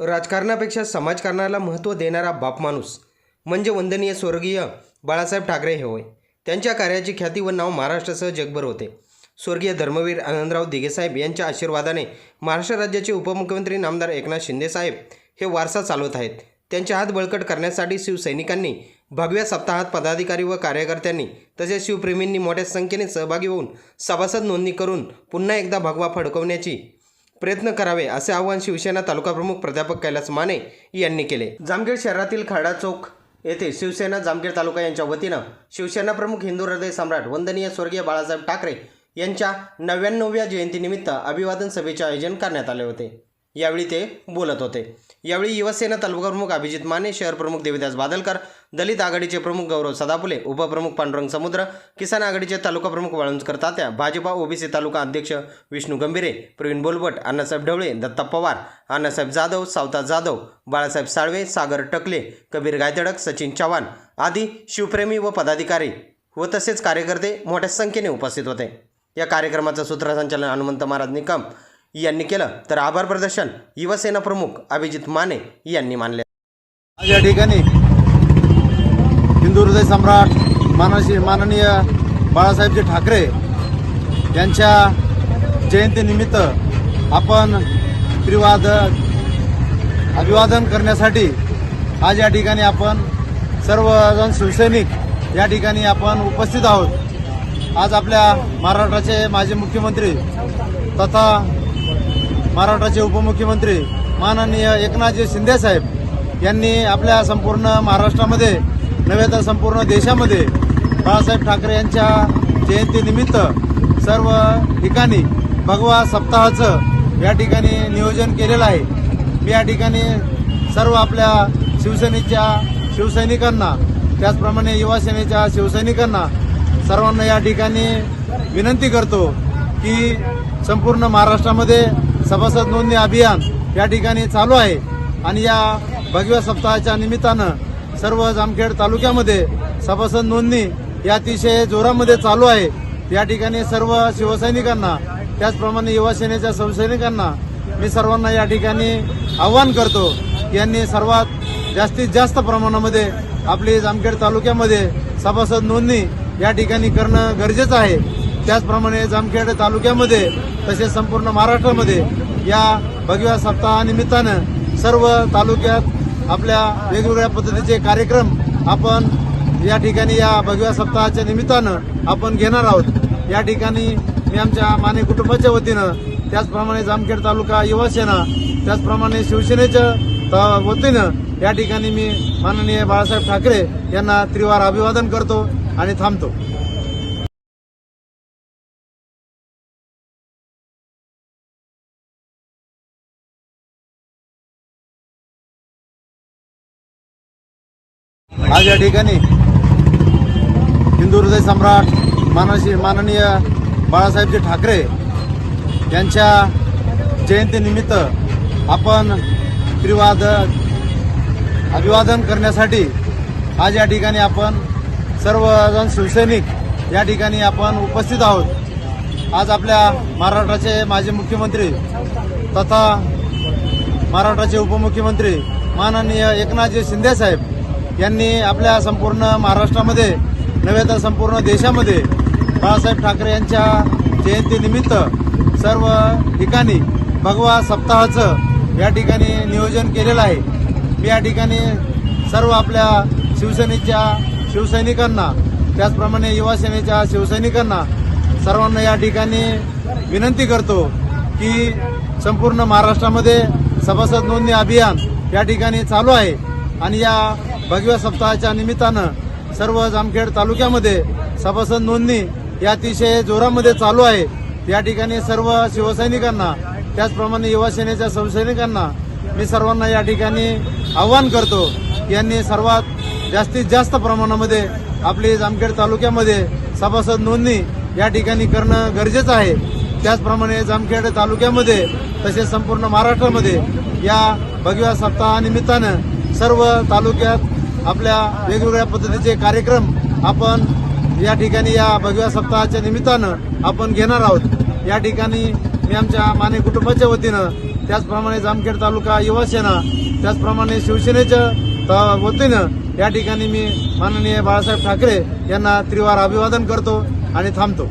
राजकारणापेक्षा समाजकारणाला महत्त्व देणारा बाप माणूस म्हणजे वंदनीय स्वर्गीय बाळासाहेब ठाकरे हे होय. त्यांच्या कार्याची ख्याती व नाव महाराष्ट्रासह जगभर होते. स्वर्गीय धर्मवीर आनंदराव दिघेसाहेब यांच्या आशीर्वादाने महाराष्ट्र राज्याचे उपमुख्यमंत्री नामदार एकनाथ शिंदेसाहेब हे वारसा चालवत आहेत. त्यांचे हात बळकट करण्यासाठी शिवसैनिकांनी भगव्या सप्ताहात पदाधिकारी व कार्यकर्त्यांनी तसेच शिवप्रेमींनी मोठ्या संख्येने सहभागी होऊन सभासद नोंदणी करून पुन्हा एकदा भगवा फडकवण्याची प्रयत्न करावे असे आवाहन शिवसेना तालुका प्रमुख प्राध्यापक कैलास माने यांनी केले. जामखेड शहरातील खाडा चौक येथे शिवसेना जामखेड तालुका यांच्या वतीनं शिवसेना प्रमुख हिंदू हृदय सम्राट वंदनीय स्वर्गीय बाळासाहेब ठाकरे यांच्या नव्याण्णव्या जयंतीनिमित्त अभिवादन सभेचे आयोजन करण्यात आले होते. यावेळी ते बोलत होते. यावेळी युवसेना तालुका प्रमुख अभिजित माने शहर प्रमुख देविदास बादलकर दलित आघाडीचे प्रमुख गौरव सदाफुले उपप्रमुख पांडुरंग समुद्र किसान आघाडीचे तालुका प्रमुख वाळुंजकर तात्या भाजपा ओबीसी तालुका अध्यक्ष विष्णू गंभीरे प्रवीण बोलबट अण्णासाहेब ढवळे दत्ता पवार अण्णासाहेब जाधव सावता जाधव बाळासाहेब साळवे सागर टकले कबीर गायतडक सचिन चव्हाण आदी शिवप्रेमी व पदाधिकारी व तसेच कार्यकर्ते मोठ्या संख्येने उपस्थित होते. या कार्यक्रमाचं सूत्रसंचालन हनुमंत महाराज निकम यांनी केलं. तर आभार प्रदर्शन युवसेना प्रमुख अभिजित माने यांनी मानले. आज या ठिकाणी हिंदू हृदय सम्राट मानसी माननीय बाळासाहेबजी ठाकरे यांच्या जयंतीनिमित्त आपण त्रिवाद अभिवादन करण्यासाठी आज या ठिकाणी आपण सर्वजण शिवसैनिक या ठिकाणी आपण उपस्थित आहोत. आज आपल्या महाराष्ट्राचे माजी मुख्यमंत्री तथा महाराष्ट्राचे उपमुख्यमंत्री माननीय एकनाथजी शिंदेसाहेब यांनी आपल्या संपूर्ण महाराष्ट्रामध्ये नव्हे तर संपूर्ण देशामध्ये बाळासाहेब ठाकरे यांच्या जयंतीनिमित्त सर्व ठिकाणी भगवा सप्ताहाचं या ठिकाणी नियोजन केलेलं आहे. मी या ठिकाणी सर्व आपल्या शिवसेनेच्या शिवसैनिकांना त्याचप्रमाणे युवा सेनेच्या शिवसैनिकांना सर्वांना या ठिकाणी विनंती करतो की संपूर्ण महाराष्ट्रामध्ये सभासद नोंदणी अभियान या ठिकाणी चालू आहे. आणि या भगव्या सप्ताहाच्या निमित्तानं सर्व जामखेड तालुक्यामध्ये सभासद नोंदणी या अतिशय जोरामध्ये चालू आहे. या ठिकाणी सर्व शिवसैनिकांना त्याचप्रमाणे युवासेनेच्या शिवसैनिकांना मी सर्वांना या ठिकाणी आव्हान करतो की यांनी सर्वात जास्तीत जास्त प्रमाणामध्ये आपली जामखेड तालुक्यामध्ये सभासद नोंदणी या ठिकाणी करणं गरजेचं आहे. त्याचप्रमाणे जामखेड तालुक्यामध्ये तसेच संपूर्ण महाराष्ट्रामध्ये या भगव्या सप्ताहानिमित्तानं सर्व तालुक्यात आपल्या वेगवेगळ्या पद्धतीचे कार्यक्रम आपण या ठिकाणी या भगव्या सप्ताहाच्या निमित्तानं आपण घेणार आहोत. या ठिकाणी मी आमच्या माने कुटुंबाच्या वतीनं त्याचप्रमाणे जामखेड तालुका युवा सेना त्याचप्रमाणे शिवसेनेच्या त- वतीनं या ठिकाणी मी माननीय बाळासाहेब ठाकरे यांना त्रिवार अभिवादन करतो. आणि थांबतो. आज या ठिकाणी हिंदू हृदय सम्राट मानसी माननीय बाळासाहेबजी ठाकरे यांच्या जयंतीनिमित्त आपण त्रिवाद अभिवादन करण्यासाठी आज या ठिकाणी आपण सर्वजण शिवसैनिक या ठिकाणी आपण उपस्थित आहोत. आज आपल्या महाराष्ट्राचे माजी मुख्यमंत्री तथा महाराष्ट्राचे उपमुख्यमंत्री माननीय एकनाथजी शिंदेसाहेब यांनी आपल्या संपूर्ण महाराष्ट्रामध्ये नव्हे तर संपूर्ण देशामध्ये बाळासाहेब ठाकरे यांच्या जयंतीनिमित्त सर्व ठिकाणी भगवा सप्ताहाचं या ठिकाणी नियोजन केलेलं आहे. मी या ठिकाणी सर्व आपल्या शिवसेनेच्या शिवसैनिकांना त्याचप्रमाणे युवा सेनेच्या शिवसैनिकांना सर्वांना या ठिकाणी विनंती करतो की संपूर्ण महाराष्ट्रामध्ये सभासद नोंदणी अभियान या ठिकाणी चालू आहे. आणि या भगव्या सप्ताहाच्या निमित्तानं सर्व जामखेड तालुक्यामध्ये सभासद नोंदणी या अतिशय जोरामध्ये चालू आहे. या ठिकाणी सर्व शिवसैनिकांना त्याचप्रमाणे युवासेनेच्या शिवसैनिकांना मी सर्वांना या ठिकाणी आव्हान करतो यांनी सर्वात जास्तीत जास्त प्रमाणामध्ये आपली जामखेड तालुक्यामध्ये सभासद नोंदणी या ठिकाणी करणं गरजेचं आहे. त्याचप्रमाणे जामखेड तालुक्यामध्ये तसेच संपूर्ण महाराष्ट्रामध्ये या भगव्या सप्ताहानिमित्तानं सर्व तालुक्यात आपल्या वेगवेगळ्या पद्धतीचे कार्यक्रम आपण या ठिकाणी या भगव्या सप्ताहाच्या निमित्तानं आपण घेणार आहोत. या ठिकाणी मी आमच्या माने कुटुंबाच्या वतीनं त्याचप्रमाणे जामखेड तालुका युवा सेना त्याचप्रमाणे शिवसेनेच्या त- वतीनं या ठिकाणी मी माननीय बाळासाहेब ठाकरे यांना त्रिवार अभिवादन करतो आणि थांबतो.